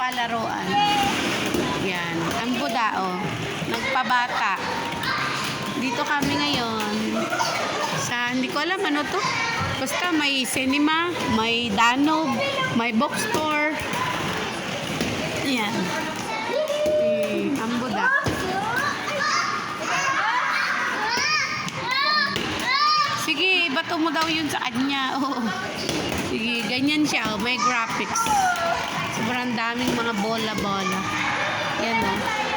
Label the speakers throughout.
Speaker 1: palaruan. Yan. Ang budao. Nagpabata. Dito kami ngayon. Sa, hindi ko alam ano to. Basta may cinema, may danog, may bookstore. Yan. Eh, ang buda. Daw yun sa kanya. Oo. Sige, ganyan siya. Oh. May graphics. Sobrang daming mga bola-bola. Yan o.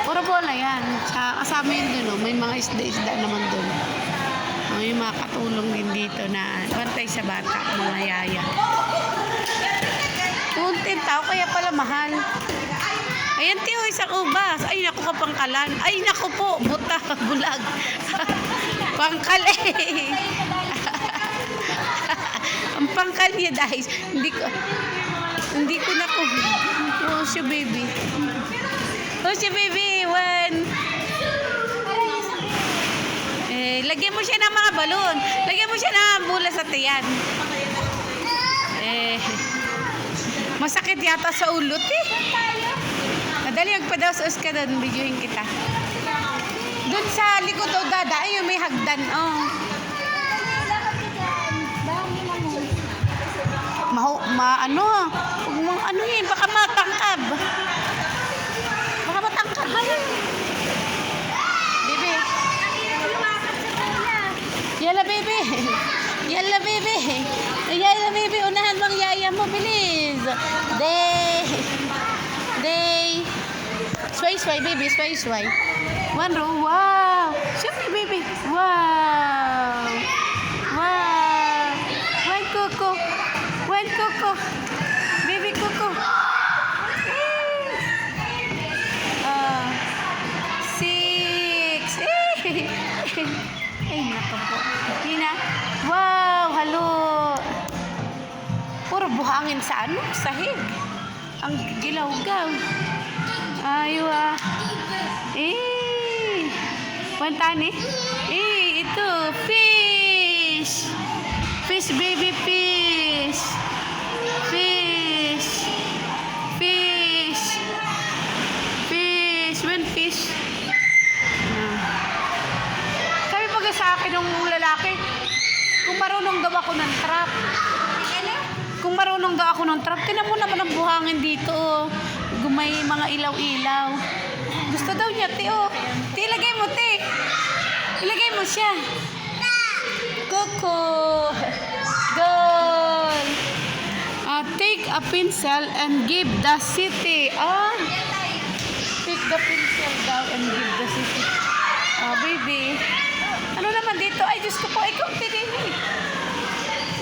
Speaker 1: Puro bola yan. Sa, kasama yun dun o. May mga isda-isda naman dun. Oh, yung mga katulong din dito na bantay sa bata, mga yaya. Kunting tao, kaya pala mahal. Ayan, tiyo, isang ubas. Ay, naku, kapangkalan. Ay, naku po, buta, bulag. Pangkal eh. Ang pangkal niya, guys. Hindi ko, hindi ko na ko. Oh, siya, baby. Oh, siya, baby. One. Eh, lagyan mo siya ng mga balon. Lagyan mo siya ng bula sa tiyan. Eh, masakit yata sa ulot eh. Madali, magpadaos ka doon. Videoin kita. Doon sa likod daw dada, ayun may hagdan. Oh. Maho, ma, ano, huwag mong yun, baka matangkab. Baka matangkab. Bebe. Yala, baby. Yala, baby. Yala, baby. Unahan mo ang yaya mo. Bilis. Day. Day. Sway, sway, baby. Sway, sway. One row. Wow. Siyempre, baby. Wow. One kuko. Baby kuko. Ah. Six. Ay, nako po. Hina. Wow, halo. Puro buhangin sa ano? Sahig. Ang gilaw-gaw. Ayaw ah. Eh. Pantani. Eh, ito. Fish. Fish, baby fish. Ako ng trap. Kung marunong daw ako ng trap, tinan mo naman ang buhangin dito. oh. Gumay mga ilaw-ilaw. Gusto daw niya, te, oh. Te, ilagay mo, te. Ilagay mo siya. Coco. Goal. Ah, take a pencil and give the city. Ah. Take the pencil daw and give the city. Ah, baby. Ano naman dito? Ay, Diyos ko po, ikaw tinini.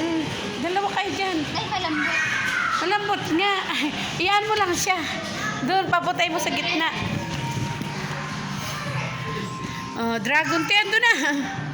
Speaker 1: Hmm, dalawa kayo dyan.
Speaker 2: Ay, malambot.
Speaker 1: Malambot nga. Iyan mo lang siya. Doon, paputay mo sa gitna. Oh, dragon tea, ando na.